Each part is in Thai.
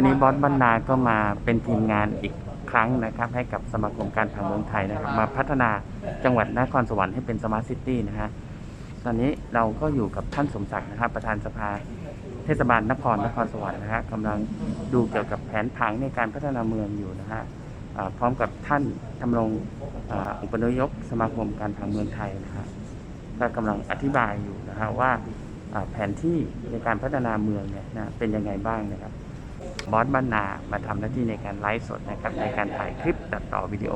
วันนี้บอสบรรณาก็มาเป็นทีมงานอีกครั้งนะครับ ให้กับสมาคมการทางเมืองไทยนะครับ มาพัฒนาจังหวัดนครสวรรค์ให้เป็นสมาร์ทซิตี้นะฮะตอนนี้เราก็อยู่กับท่านสมศักดิ์นะครับประธานสภาเทศบาลนครนครสวรรค์นะฮะกำลังดูเกี่ยวกับแผนผังในการพัฒนาเมืองอยู่นะฮะอ่าพร้อมกับท่านทำรงอ่าอุปนายกสมาคมการทางเมืองไทยนะฮะก็กำลังอธิบายอยู่นะฮะว่าอ่าแผนที่ในการพัฒนาเมืองเนี่ยนะเป็นยังไงบ้างนะครับ บอสบ้านนามาทำหน้าที่ในการไลฟ์สดนะครับในการถ่ายคลิปตัดต่อวิดีโอ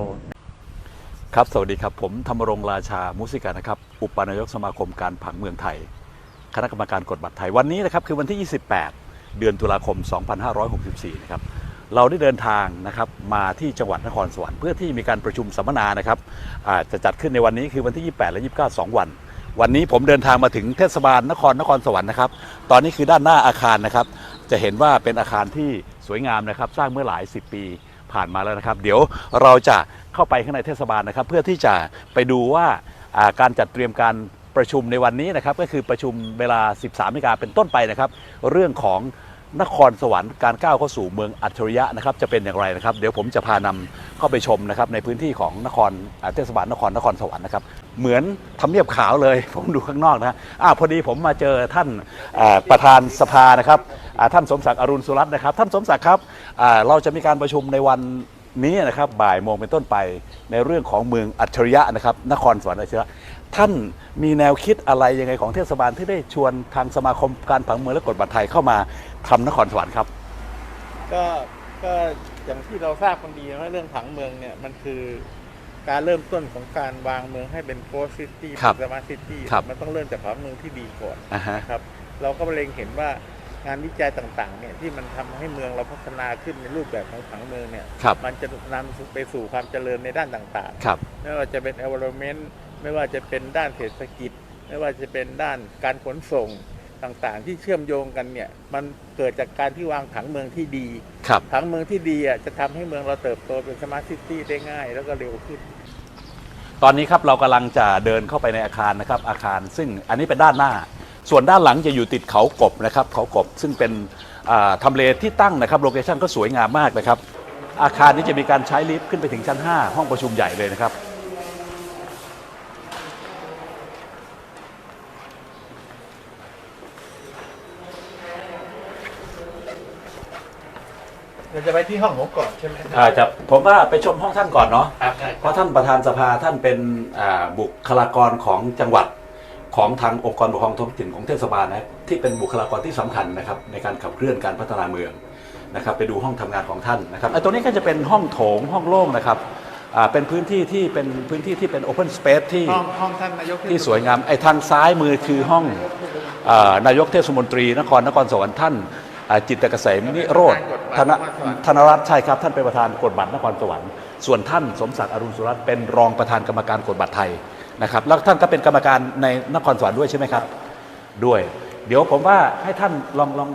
ครับ สวัสดีครับผมธรรมรงค์ราชามุสิกานะครับ อุปนายกสมาคมการผังเมืองไทย คณะกรรมการกฎบัตรไทยวันนี้นะครับคือวันที่ 28 เดือนตุลาคม 2564 นะครับเราได้เดินทางนะครับมาที่จังหวัดนครสวรรค์เพื่อที่มีการประชุมสัมมนานะครับจะจัดขึ้นในวันนี้คือวันที่ 28 และ 29 2 วัน วันนี้ผมเดินทางมาถึงเทศบาลนครนครสวรรค์นะครับ ตอนนี้คือด้านหน้าอาคารนะครับ จะเห็นว่าเป็นอาคารที่สวยงามนะครับ สร้างเมื่อหลาย 10 ปีผ่านมาแล้วนะครับ เดี๋ยวเราจะเข้าไปข้างในเทศบาลนะครับ เพื่อที่จะไปดูว่าการจัดเตรียมการประชุมในวันนี้นะครับ ก็คือประชุมเวลา 13นาฬิกาเป็นต้นไปนะครับ เรื่องของนครสวรรค์การก้าวเข้าสู่เมืองอัจฉริยะนะครับจะเป็นอย่างไรนะครับ เดี๋ยวผมจะพานำเข้าไปชมนะครับในพื้นที่ของนครเทศบาลนครนครสวรรค์นะครับ เหมือนทำเนียบขาวเลย ผมดูข้างนอกนะฮะอ่าพอดีผมมาเจอท่านอ่าประธานสภานะครับอ่าท่านสมศักดิ์อรุณสุรัตน์นะครับ ท่านสมศักดิ์ครับอ่าเราจะมีการประชุมในวันนี้นะครับบ่ายโมงเป็นต้นไปในเรื่องของเมืองอัจฉริยะนะครับนครสวรรค์อัจฉริยะท่านมีแนวคิดอะไรยังไงของเทศบาลที่ได้ชวนทางสมาคมการผังเมืองและกฎบัตรไทยเข้ามาทำนครสวรรค์ครับ ก็ก็อย่างที่เราทราบกันดีว่าเรื่องผังเมืองเนี่ยมันคือ การเริ่มต้นของการวางเมืองให้เป็นโกลซิตี้ครับสมาร์ทซิตี้ครับมันต้องเริ่มจากผังเมืองที่ดีก่อนอ่าฮะนะครับ เราก็เล็งเห็นว่างานวิจัยต่างๆเนี่ยที่มันทำให้เมืองเราพัฒนาขึ้นในรูปแบบของผังเมืองเนี่ยครับ มันจะนำไปสู่ความเจริญในด้านต่างครับ ๆ ไม่ว่าจะเป็น environment ไม่ว่าจะเป็นด้านเศรษฐกิจ ไม่ว่าจะเป็นด้านการขนส่งต่างๆ ที่เชื่อมโยงกันเนี่ยมันเกิดจากการที่วางผังเมืองที่ดี ครับ ผังเมืองที่ดีอะจะทำให้เมืองเราเติบโตเป็นสมาร์ทซิตี้ได้ง่ายแล้วก็เร็วขึ้น ตอนนี้ครับเรากำลังจะเดินเข้าไปในอาคารนะครับ อาคารซึ่งอันนี้เป็นด้านหน้า ส่วนด้านหลังจะอยู่ติดเขากบนะครับ เขากบซึ่งเป็นอ่าทำเลที่ตั้งนะครับโลเคชั่นก็สวยงามมากนะครับ อาคารนี้จะมีการใช้ลิฟต์ขึ้นไปถึงชั้น 5 ห้องประชุมใหญ่เลยนะครับ เราจะไปที่ห้องผมก่อนใช่ไหมอ่าจะผมว่าไปชมห้องท่านก่อนเนาะครับเพราะท่านประธานสภาท่านเป็นอ่าบุคลากรของจังหวัดของทางองค์กรปกครองท้องถิ่นของเทศบาลนะที่เป็นบุคลากรที่สำคัญนะครับในการขับเคลื่อนการพัฒนาเมืองนะครับไปดูห้องทำงานของท่านนะครับไอ้ตัวนี้ก็จะเป็นห้องโถงห้องโล่งนะครับอ่าเป็นพื้นที่ที่เป็นพื้นที่ที่เป็นโอเพนสเปซที่ ห้องห้องท่านนายกที่สวยงามไอ้ทางซ้ายมือคือห้องเออนายกเทศมนตรีนครนครสวรรค์ท่านอ่า จิตรเกษมนิโรธธนธนรัตน์ใช่ครับ ท่านเป็นประธานกฎบัตรนครสวรรค์ส่วนท่านสมศักดิ์อรุณสุรัตน์เป็นรองประธานกรรมการกฎบัตรไทยนะครับแล้วท่านก็เป็นกรรมการในนครสวรรค์ด้วยใช่ไหมครับด้วย เดี๋ยวผมว่าให้ท่านลองลอง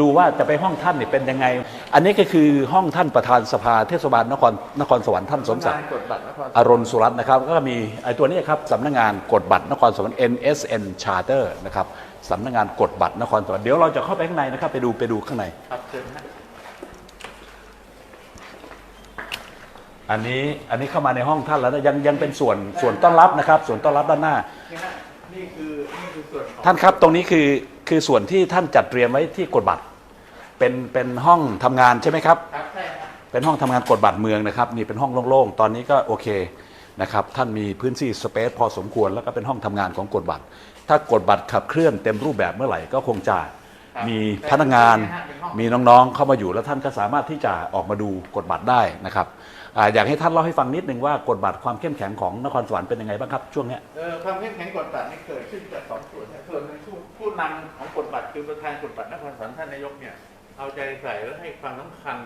ดูว่าจะไปห้องท่านเนี่ยเป็นยังไง อันนี้ก็คือห้องท่านประธานสภาเทศบาลนครนครสวรรค์ท่านสมศักดิ์กฎบัตรนครอรุณสุรัตน์นะครับ ก็มีไอ้ตัวนี้ครับสำนักงานกฎบัตรนครสวรรค์ NSN Charter นะครับ สำนักงานกฎบัตรนครสวรรค์เดี๋ยวเราจะเข้าไปข้างในนะครับ ไปดูไปดูข้างใน ครับเชิญฮะอันนี้อันนี้เข้ามาในห้องท่านแล้วนะยังยังเป็นส่วนส่วนต้อนรับนะครับ ส่วนต้อนรับด้านหน้านี่ฮะนี่คือนี่คือส่วนของท่านครับตรงนี้คือคือส่วนที่ท่านจัดเตรียมไว้ที่กฎบัตร เป็นเป็นห้องทำงานใช่ไหมครับ ครับใช่ครับเป็นห้องทำงานกฎบัตรเมืองนะครับนี่เป็นห้องโล่งๆ ตอนนี้ก็โอเคนะครับท่านมีพื้นที่สเปซพอสมควรแล้วก็เป็นห้องทำงานของกฎบัตร ถ้ากฎบัตรขับเคลื่อนเต็มรูปแบบเมื่อไหร่ก็คงจะมีพนักงาน มีน้องๆ เข้ามาอยู่แล้วท่านก็สามารถที่จะออกมาดูกฎบัตรได้นะครับอาอยากให้ท่านเล่าให้ฟังนิดนึงว่ากฎบัตรความเข้มแข็งของนครสวรรค์เป็นยังไงบ้างครับช่วงเนี้ย เออความเข้มแข็งกฎบัตรนี่เกิดขึ้นจากสองส่วนนะส่วนหนึ่งผู้ผู้นำของกฎบัตรคือประธานกฎบัตรนครสวรรค์ท่านนายกเนี่ยเอาใจใส่และให้ความสำคัญ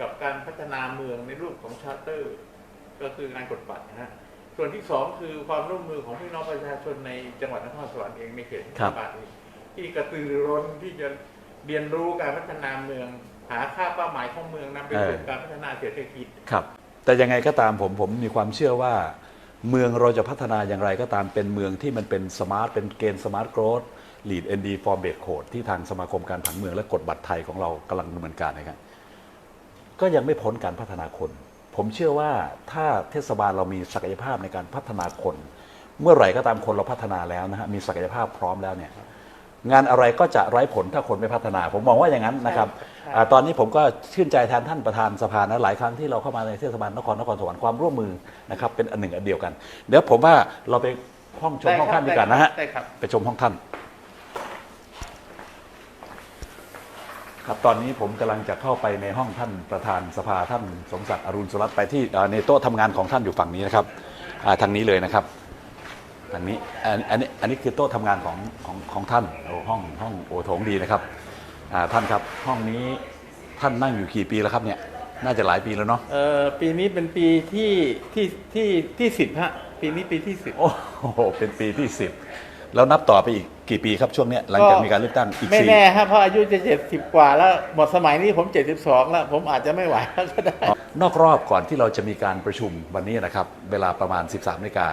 กับการพัฒนาเมืองในรูปของชาร์เตอร์ ก็คืองานกฎบัตรนะฮะ ส่วนที่สองคือความร่วมมือของพี่น้องประชาชนในจังหวัดนครสวรรค์เองในเขตเทศบาลนี้ที่กระตือรือร้นที่จะเรียนรู้การพัฒนาเมือง หาค่าเป้าหมายของเมืองนำไปสู่การพัฒนาเศรษฐกิจ ครับ แต่ยังไงก็ตามผมผมมีความเชื่อว่า เมืองเราจะพัฒนาอย่างไรก็ตามเป็นเมืองที่มันเป็นสมาร์ทเป็นเกณฑ์สมาร์ทโกรธ lead ND form based code ที่ทางสมาคมการผังเมืองและกฎบัตรไทยของเรากำลังดำเนินการนะครับก็ยังไม่พ้นการพัฒนาคน ผมเชื่อว่าถ้าเทศบาลเรามีศักยภาพในการพัฒนาคน เมื่อไหร่ก็ตามคนเราพัฒนาแล้วนะฮะมีศักยภาพพร้อมแล้วเนี่ยงานอะไรก็จะไร้ผลถ้าคนไม่พัฒนา ผมมองว่าอย่างนั้นนะครับใช่อาตอนนี้ผมก็ชื่นใจแทนท่านประธานสภานะหลายครั้งที่เราเข้ามาในเทศบาลนครนครสวรรค์ความร่วมมือนะครับเป็นอันหนึ่งอันเดียวกัน เดี๋ยวผมว่าเราไปห้องชมห้องท่านดีกว่านะฮะได้ครับ ไปชมห้องท่าน ครับตอนนี้ผมกำลังจะเข้าไปในห้องท่านประธานสภาท่านสมศักดิ์อรุณสุรัตน์ไปที่เอ่อในโต๊ะทำงานของท่านอยู่ฝั่งนี้นะครับอ่าทางนี้เลยนะครับทางนี้อันอันนี้อันนี้คือโต๊ะทำงานของของของท่านโอ้ห้องห้องโอโถงดีนะครับอ่าท่านครับห้องนี้ท่านนั่งอยู่กี่ปีแล้วครับเนี่ยน่าจะหลายปีแล้วเนาะเอ่อปีนี้เป็นปีที่ที่ที่ที่สิบฮะปีนี้ปีที่สิบโอ้โหเป็นปีที่สิบ แล้วนับต่อไปอีกกี่ปีครับช่วงเนี้ยหลังจากมีการเลือกตั้งอีกไม่สี่แน่ฮะเพราะอายุจะเจ็ดสิบกว่าแล้วหมดสมัยนี้ผมเจ็ดสิบสองแล้ว ผมอาจจะไม่ไหวแล้วก็ได้ นอกรอบก่อนที่เราจะมีการประชุมวันนี้นะครับ เวลาประมาณ 13นาฬิกา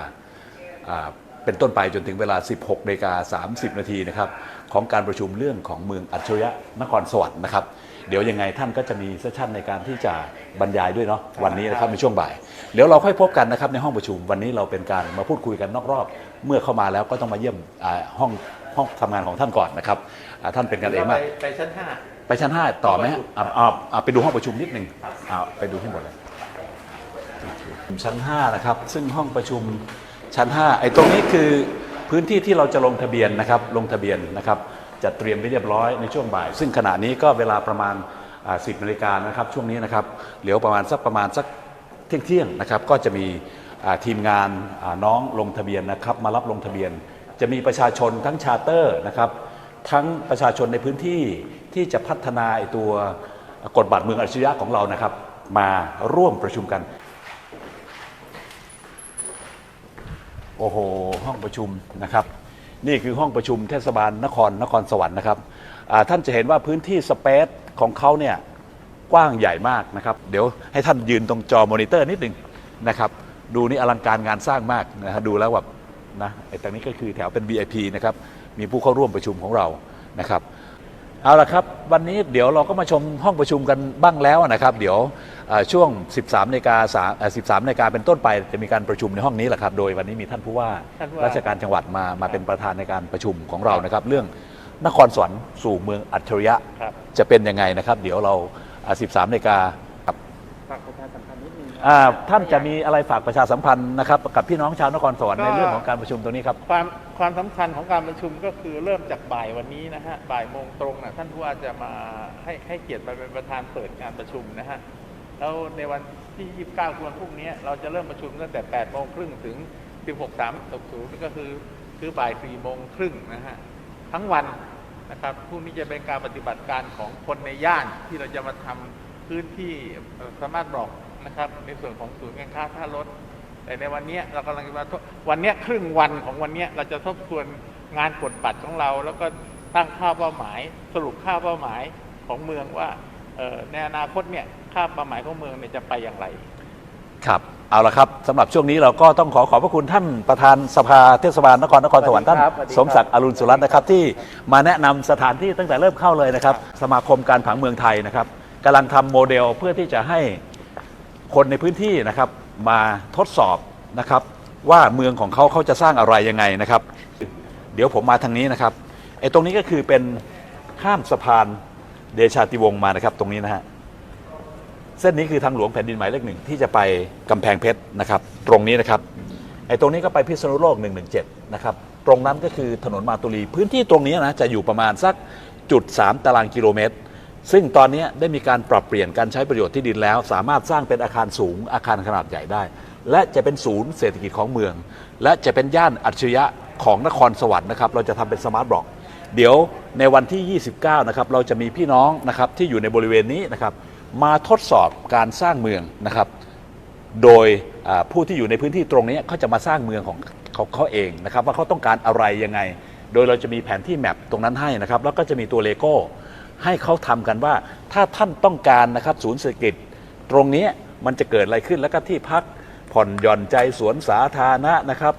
อ่า เป็นต้นไปจนถึงเวลา 16นาฬิกา30 นาทีนะครับของการประชุมเรื่องของเมืองอัจฉริยะนครสวรรค์นะครับ เดี๋ยวยังไงท่านก็จะมีเซสชั่นในการที่จะบรรยายด้วยเนาะวันนี้นะครับในช่วงบ่าย เดี๋ยวเราค่อยพบกันนะครับในห้องประชุมวันนี้เราเป็นการมาพูดคุยกันนอกรอบ เมื่อเข้ามาแล้วก็ต้องมาเยี่ยมอ่าห้องห้องทำงานของท่านก่อนนะครับอ่าท่านเป็นกันเองมาก ไปไปชั้นห้า ไปชั้น5ต่อไหมฮะอ่าอ่าอ่าไปดูห้องประชุมนิดหนึ่งอ่าไปดูที่หมดเลย ชั้น 5 นะครับ ซึ่งห้องประชุม ชั้น 5 ไอ้ตรงนี้คือพื้นที่ที่เราจะลงทะเบียนนะครับลงทะเบียนนะครับจะเตรียมไว้เรียบร้อยในช่วงบ่าย ซึ่งขณะนี้ก็เวลาประมาณอ่า10นาฬิกานะครับช่วงนี้นะครับเหลียวประมาณสักประมาณสักเที่ยงเที่ยงนะครับก็จะมีทีมงานน้องลงทะเบียนนะครับมารับลงทะเบียน จะมีประชาชนทั้งชาเตอร์นะครับทั้งประชาชนในพื้นที่ที่จะพัฒนาไอ้ตัวกฎบัตรเมืองอัจฉริยะของเรานะครับ มาร่วมประชุมกัน โอ้โห ห้องประชุมนะครับ นี่คือห้องประชุมเทศบาลนครนครสวรรค์นะครับอ่าท่านจะเห็นว่าพื้นที่สเปซของเขาเนี่ยกว้างใหญ่มากนะครับ เดี๋ยวให้ท่านยืนตรงจอมอนิเตอร์นิดหนึ่งนะครับ ดูนี่อลังการงานสร้างมากนะฮะดูแล้วแบบนะไอ้ตรงนี้ก็คือแถวเป็น VIP นะครับ มีผู้เข้าร่วมประชุมของเรานะครับ เอาละครับ วันนี้เดี๋ยวเราก็มาชมห้องประชุมกันบ้างแล้วนะครับ เดี๋ยว ช่วง 13นาฬิกาสามเอ่อ13นาฬิกาเป็นต้นไปจะมีการประชุมในห้องนี้แหละครับ โดยวันนี้มีท่านผู้ว่าท่านผู้ว่าราชการจังหวัดมามาเป็นประธานในการประชุมของเรานะครับ เรื่องนครสวรรค์สู่เมืองอัจฉริยะครับจะเป็นยังไงนะครับ เดี๋ยวเราอ่า13นาฬิกาครับฝากประชาสัมพันธ์นิดนึงอ่าท่านจะมีอะไรฝากประชาสัมพันธ์นะครับกับพี่น้องชาวนครสวรรค์ก็ในเรื่องของการประชุมตรงนี้ครับ ความความสำคัญของการประชุมก็คือเริ่มจากบ่ายวันนี้นะฮะบ่ายโมงตรงนะท่านผู้ว่าจะมาให้ให้เกียรติมาเป็นประธานเปิดงานประชุมนะฮะ แล้วในวันที่ 29คือวันพรุ่งนี้ เราจะเริ่มประชุมตั้งแต่ 8 โมงครึ่งถึง 16 3 60ก็คือคือบ่าย 4 โมงครึ่งนะฮะ ทั้งวันนะครับพรุ่งนี้จะเป็นการปฏิบัติการของคนในย่านที่เราจะมาทำพื้นที่สามารถบอกนะครับ ในส่วนของศูนย์การค้าท่ารถ แต่ในวันนี้เรากำลังจะมาวันนี้ครึ่งวันของวันนี้เราจะทบทวนงานกดบัตรของเรา แล้วก็ตั้งค่าเป้าหมาย สรุปค่าเป้าหมายของเมืองว่า ในอนาคตเนี่ยค่าเป้าหมายของเมืองเนี่ยจะไปอย่างไร ครับ เอาละครับสำหรับช่วงนี้เราก็ต้องขอขอบพระคุณท่านประธานสภาเทศบาลนครนครสวรรค์สวัท่านสดีครับสวัสดีครับสมศักดิ์อรุณสุรัตน์นะครับที่มาแนะนำสถานที่ตั้งแต่เริ่มเข้าเลยนะครับ สมาคมการผังเมืองไทยนะครับกำลังทำโมเดลเพื่อที่จะให้คนในพื้นที่นะครับมาทดสอบนะครับ ว่าเมืองของเขาเขาจะสร้างอะไรยังไงนะครับ เดี๋ยวผมมาทางนี้นะครับไอ้ตรงนี้ก็คือเป็นข้ามสะพาน เดชาติวงศ์มานะครับตรงนี้นะฮะเส้นนี้คือทางหลวงแผ่นดินหมายเลขหนึ่งที่จะไปกำแพงเพชรนะครับ ตรงนี้นะครับไอ้ตรงนี้ก็ไปพิษณุโลก 117 นะครับ ตรงนั้นก็คือถนนมาตุลี พื้นที่ตรงนี้นะจะอยู่ประมาณสักจุด 3 ตารางกิโลเมตร ซึ่งตอนนี้ได้มีการปรับเปลี่ยนการใช้ประโยชน์ที่ดินแล้ว สามารถสร้างเป็นอาคารสูงอาคารขนาดใหญ่ได้ และจะเป็นศูนย์เศรษฐกิจของเมือง และจะเป็นย่านอัจฉริยะของนครสวรรค์นะครับเราจะทำเป็นสมาร์ทบล็อก เดี๋ยวในวันที่ 29 นะครับ เราจะมีพี่น้องนะครับที่อยู่ในบริเวณนี้นะครับมาทดสอบการสร้างเมืองนะครับ โดยผู้ที่อยู่ในพื้นที่ตรงนี้เขาจะมาสร้างเมืองของของเขาเองนะครับว่าเขาต้องการอะไรยังไง โดยเราจะมีแผนที่แมปตรงนั้นให้นะครับ แล้วก็จะมีตัวเลโก้ให้เขาทำกันว่า ถ้าท่านต้องการนะครับศูนย์เศรษฐกิจ ตรงนี้มันจะเกิดอะไรขึ้นแล้วก็ที่พักผ่อนหย่อนใจสวนสาธารณะนะครับ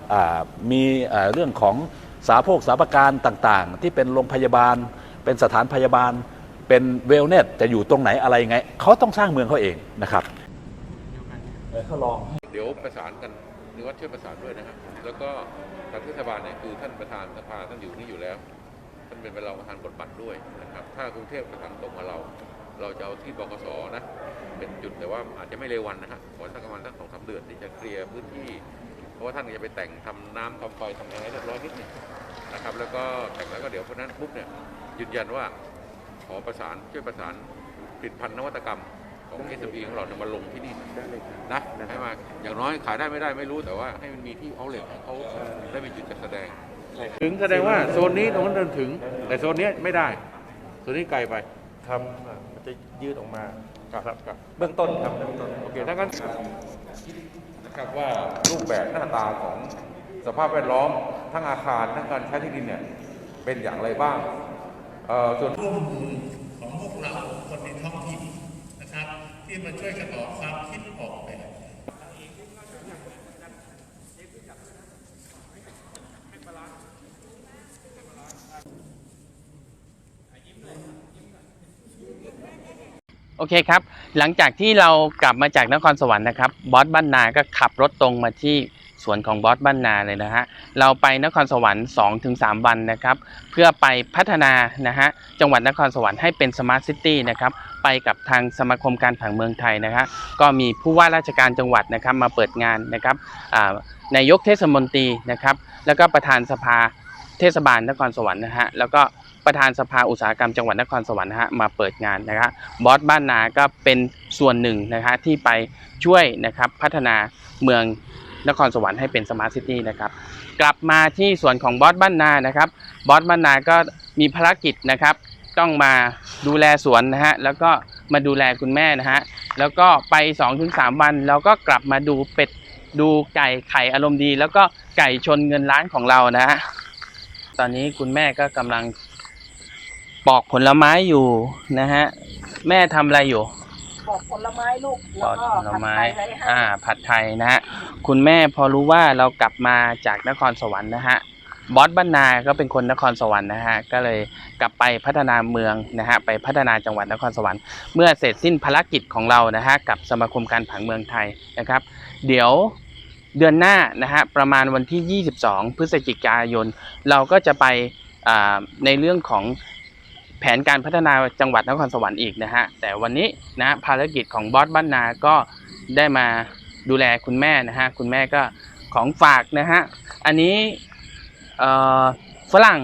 มีเรื่องของ สาโภคสาปการต่างๆ ที่เป็นโรงพยาบาล เป็นสถานพยาบาล เป็นเวลเนสจะอยู่ตรงไหนอะไรยังไงเขาต้องสร้างเมืองเขาเองนะครับเขาลองเดี๋ยวประสานกันนิวัฒน์ช่วยประสานด้วยนะครับแล้วก็ทางเทศบาลเนี่ยคือท่านประธานสภาท่านอยู่นี่อยู่แล้วท่านเป็นรองประธานกฎบัตรด้วยนะครับถ้ากรุงเทพประทางตรงกับเรา เราจะเอาที่บกสนะเป็นจุดแต่ว่าอาจจะไม่เร็ววันนะครับขอสักประมาณสักสองสามเดือนที่จะเคลียร์พื้นที่ เพราะว่าท่านจะไปแต่งทำน้ำทำไฟทำอะไรเรียบร้อยนิดหนึงนะครับ แล้วก็แต่งแล้วก็เดี๋ยวเพราะฉะนั้นปุ๊บเนี่ยยืนยันว่าขอประสานช่วยประสานผลิตภัณฑ์นวัตกรรมของ s อ p ของเราเนี่ยมาลงที่นี่ได้เลยครับนะให้มาอย่างน้อยขายได้ไม่ได้ไม่รู้แต่ว่าให้มันมีที่เอาเลทเขาได้มีจุดจัดแสดง ถึงแสดงว่าโซนนี้ตรงนั้นเดินถึง แต่โซนนี้ไม่ได้โซนนี้ไกลไปครับมันจะยืดออกมาครับครับเบื้องต้นครับเบื้องต้นโอเคถ้างั้นนะ ครับว่ารูปแบบหน้าตาของสภาพแวดล้อมทั้งอาคารทั้งการใช้ที่ดินเนี่ยเป็นอย่างไรบ้างส่วนร่วมมือของพวกเราคนในท้องถิ่นนะครับ ที่มาช่วยกันออกความคิดออกแบบ โอเคครับ หลังจากที่เรากลับมาจากนครสวรรค์นะครับบอสบ้านนาก็ขับรถตรงมาที่สวนของบอสบ้านนาเลยนะฮะเราไปนครสวรรค์ 2-3 วันนะครับ เพื่อไปพัฒนานะฮะจังหวัดนครสวรรค์ให้เป็นสมาร์ทซิตี้นะครับไปกับทางสมาคมการผังเมืองไทยนะฮะก็มีผู้ว่าราชการจังหวัดนะครับมาเปิดงานนะครับอ่านายกเทศมนตรีนะครับ แล้วก็ประธานสภาเทศบาลนครสวรรค์นะฮะแล้วก็ ประธานสภาอุตสาหกรรมจังหวัดนครสวรรค์นะฮะมาเปิดงานนะครับบอสบ้านนาก็เป็นส่วนหนึ่งนะฮะที่ไปช่วยนะครับพัฒนาเมืองนครสวรรค์ให้เป็นสมาร์ทซิตี้นะครับกลับมาที่ส่วนของบอสบ้านนานะครับบอสบ้านนาก็มีภารกิจนะครับต้องมาดูแลสวนนะฮะแล้วก็มาดูแลคุณแม่นะฮะแล้วก็ไป 2-3 วันเราก็กลับมาดูเป็ดดูไก่ไข่อารมณ์ดี แล้วก็ไก่ชนเงินล้านของเรานะฮะตอนนี้คุณแม่ก็กำลัง ปอกผลไม้อยู่นะฮะ แม่ทำอะไรอยู่บอกผลไม้ลูกปแล้วอกก็ผลไม้ ผัดไทยไว้ให้อ่า ผัดไทยนะฮะ คุณแม่พอรู้ว่าเรากลับมาจากนครสวรรค์นะฮะ บอสบ้านนาก็เป็นคนนครสวรรค์นะฮะ ก็เลยกลับไปพัฒนาเมืองนะฮะ ไปพัฒนาจังหวัดนครสวรรค์ เมื่อเสร็จสิ้นภารกิจของเรานะฮะ กับสมาคมการผังเมืองไทยนะครับ เดี๋ยวเดือนหน้านะฮะ ประมาณวันที่ 22 พฤศจิกายน เราก็จะไปอ่าในเรื่องของแผนการพัฒนาจังหวัดนครสวรรค์อีกนะฮะแต่วันนี้นะภารกิจของบอสบ้านนาก็ได้มาดูแลคุณแม่นะฮะคุณแม่ก็ของฝากนะฮะอันนี้ฝรั่ง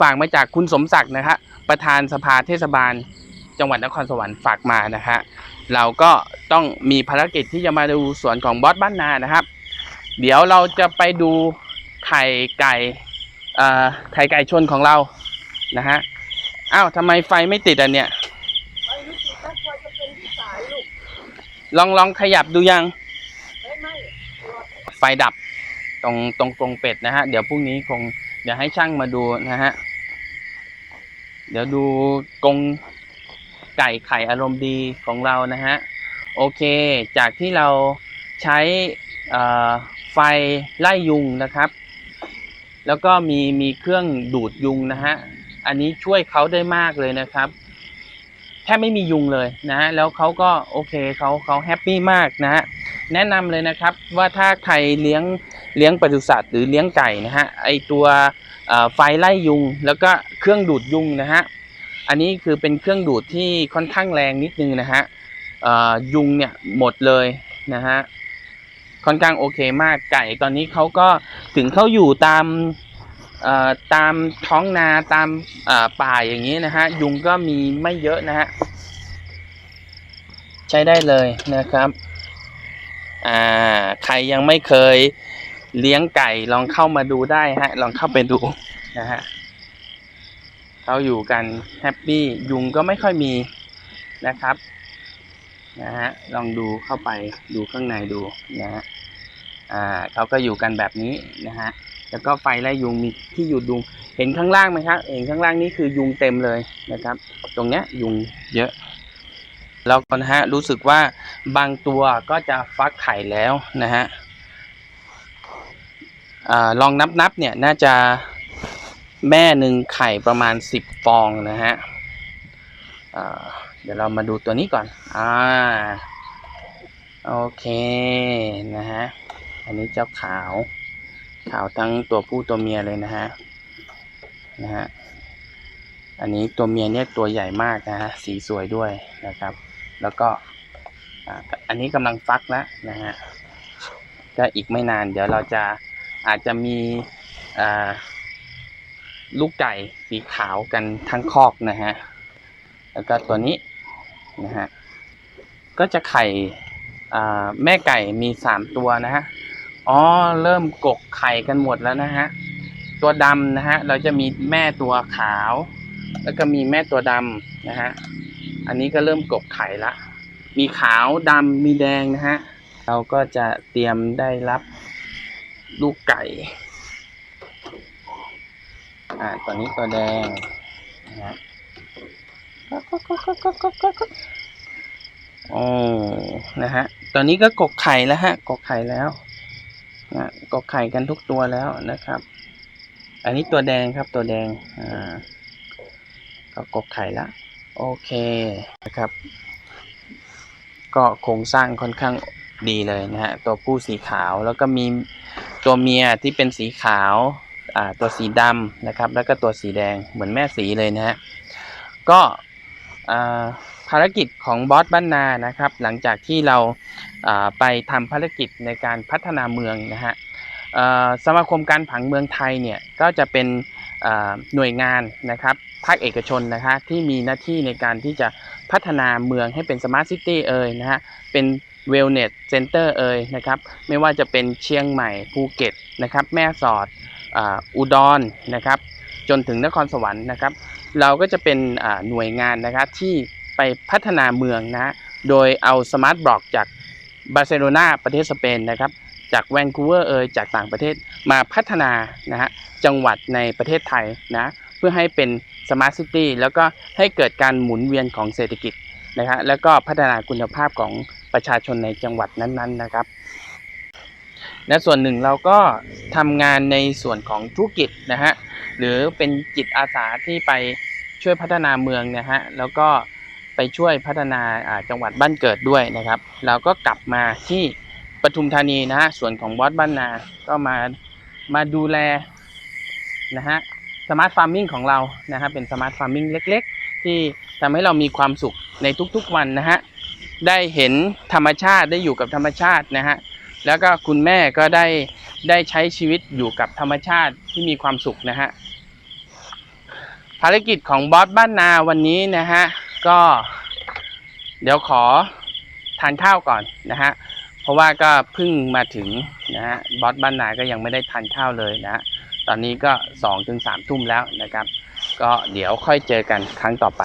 ฝากมาจากคุณสมศักดิ์นะฮะประธานสภาเทศบาลจังหวัดนครสวรรค์ฝากมานะฮะเราก็ต้องมีภารกิจที่จะมาดูสวนของบอสบ้านนานะครับ เดี๋ยวเราจะไปดูไข่ไก่ไข่ไก่ชนของเรานะฮะ อ้าวทำไมไฟไม่ติดอะเนี่ยไอ้ลูกศิษย์นั่นควรจะเป็นที่สายลูก ลองลองขยับดูยัง ไม่ไม่ไฟดับตรงตรงกรงเป็ดนะฮะ เดี๋ยวพรุ่งนี้คงเดี๋ยวให้ช่างมาดูนะฮะ เดี๋ยวดูกรงไก่ไข่อารมณ์ดีของเรานะฮะ โอเค จากที่เราใช้ไฟไล่ยุงนะครับ แล้วก็มีมีเครื่องดูดยุงนะฮะ อันนี้ช่วยเขาได้มากเลยนะครับ แทบไม่มียุงเลยนะ แล้วเขาก็โอเคเขาเขาแฮปปี้มากนะฮะแนะนำเลยนะครับว่าถ้าใครเลี้ยงเลี้ยงปศุสัตว์หรือเลี้ยงไก่นะฮะไอตัวไฟไล่ยุง แล้วก็เครื่องดูดยุงนะฮะอันนี้คือเป็นเครื่องดูดที่ค่อนข้างแรงนิดนึงนะฮะยุงเนี่ยหมดเลยนะฮะค่อนข้างโอเคมากไก่ตอนนี้เขาก็ถึงเขาอยู่ตาม ตามท้องนาตามป่าอย่างนี้นะฮะยุงก็มีไม่เยอะนะฮะใช้ได้เลยนะครับอ่าใครยังไม่เคยเลี้ยงไก่ลองเข้ามาดูได้ฮะ ลองเข้าไปดูนะฮะเขาอยู่กันแฮปปี้ยุงก็ไม่ค่อยมีนะครับนะฮะลองดูเข้าไปดูข้างในดูนะฮะอ่าเขาก็อยู่กันแบบนี้นะฮะ แล้วก็ไฟไล่ยุงมีที่อยู่ยุง เห็นข้างล่างไหมครับ เห็นข้างล่างนี่คือยุงเต็มเลยนะครับ ตรงเนี้ยยุงเยอะ แล้วก็นะฮะรู้สึกว่าบางตัวก็จะฟักไข่แล้วนะฮะอลองนับนับๆเนี่ยน่าจะแม่หนึ่งไข่ประมาณสิบฟองนะฮะเดี๋ยวเรามาดูตัวนี้ก่อน อ่า โอเค นะฮะ อันนี้เจ้าขาว ขาวทั้งตัวผู้ตัวเมียเลยนะฮะนะฮะอันนี้ตัวเมียเนี่ยตัวใหญ่มากนะฮะสีสวยด้วยนะครับ แล้วก็อันนี้กำลังฟักแล้วนะฮะก็อีกไม่นาน เดี๋ยวเราจะอาจจะมีอ่าลูกไก่สีขาวกันทั้งคอกนะฮะแล้วก็ตัวนี้นะฮะก็จะไข่อ่าแม่ไก่มีสามตัวนะฮะ อ๋อ เริ่มกกไข่กันหมดแล้วนะฮะ ตัวดำนะฮะ เราจะมีแม่ตัวขาว แล้วก็มีแม่ตัวดำนะฮะ อันนี้ก็เริ่มกกไข่ละ มีขาวดำมีแดงนะฮะ เราก็จะเตรียมได้รับลูกไก่ อ่าตัวนี้ตัวแดงนะฮะโอ้นะฮะ ตอนนี้ก็กกไข่แล้วฮะ กกไข่แล้ว นะกกไข่กันทุกตัวแล้วนะครับ อันนี้ตัวแดงครับตัวแดงอ่าก็กกไข่ล้วโอเคนะครับ ก็โครงสร้างค่อนข้างดีเลยนะฮะตัวผู้สีขาวแล้วก็มีตัวเมียที่เป็นสีขาวอ่าตัวสีดำนะครับ แล้วก็ตัวสีแดงเหมือนแม่สีเลยนะฮะก็อ่า ภารกิจของบอสบ้านนานะครับ หลังจากที่เราอ่าไปทำภารกิจในการพัฒนาเมืองนะฮะสมาคมการผังเมืองไทยเนี่ยก็จะเป็นหน่วยงานนะครับภาคเอกชนนะคะที่มีหน้าที่ในการที่จะพัฒนาเมืองให้เป็นสมาร์ทซิตี้เอ่ยนะฮะเป็นเวลเนสเซ็นเตอร์เอ่ยนะครับไม่ว่าจะเป็นเชียงใหม่ภูเก็ตนะครับแม่สอดออุดรนะครับจนถึงนครสวรรค์นะครับ เราก็จะเป็นหน่วยงานนะครับที่ ไปพัฒนาเมืองนะโดยเอาสมาร์ทบล็อกจากบาร์เซโลนาประเทศสเปนนะครับจากแวนคูเวอร์เอยจากต่างประเทศมาพัฒนานะฮะจังหวัดในประเทศไทยนะเพื่อให้เป็นสมาร์ทซิตี้แล้วก็ให้เกิดการหมุนเวียนของเศรษฐกิจนะฮะแล้วก็พัฒนาคุณภาพของประชาชนในจังหวัดนั้นๆนะครับและส่วนหนึ่งเราก็ทำงานในส่วนของธุรกิจนะฮะหรือเป็นจิตอาสาที่ไปช่วยพัฒนาเมืองนะฮะแล้วก็ ไปช่วยพัฒนาจังหวัดบ้านเกิดด้วยนะครับ เราก็กลับมาที่ปทุมธานีนะฮะส่วนของบอสบ้านนา ก็มามาดูแลนะฮะสมาร์ทฟาร์มิ่งของเรานะฮะเป็นสมาร์ทฟาร์มิ่งเล็ก ๆ ที่ทำให้เรามีความสุขในทุกๆวันนะฮะได้เห็นธรรมชาติได้อยู่กับธรรมชาตินะฮะแล้วก็คุณแม่ก็ได้ได้ใช้ชีวิตอยู่กับธรรมชาติที่มีความสุขนะฮะภารกิจของบอสบ้านนาวันนี้นะฮะ ก็เดี๋ยวขอทานข้าวก่อนนะฮะ เพราะว่าก็เพิ่งมาถึงนะฮะบอสบ้านนาก็ยังไม่ได้ทานข้าวเลยนะ ตอนนี้ก็2-3ถึงทุ่มแล้วนะครับ ก็เดี๋ยวค่อยเจอกันครั้งต่อไป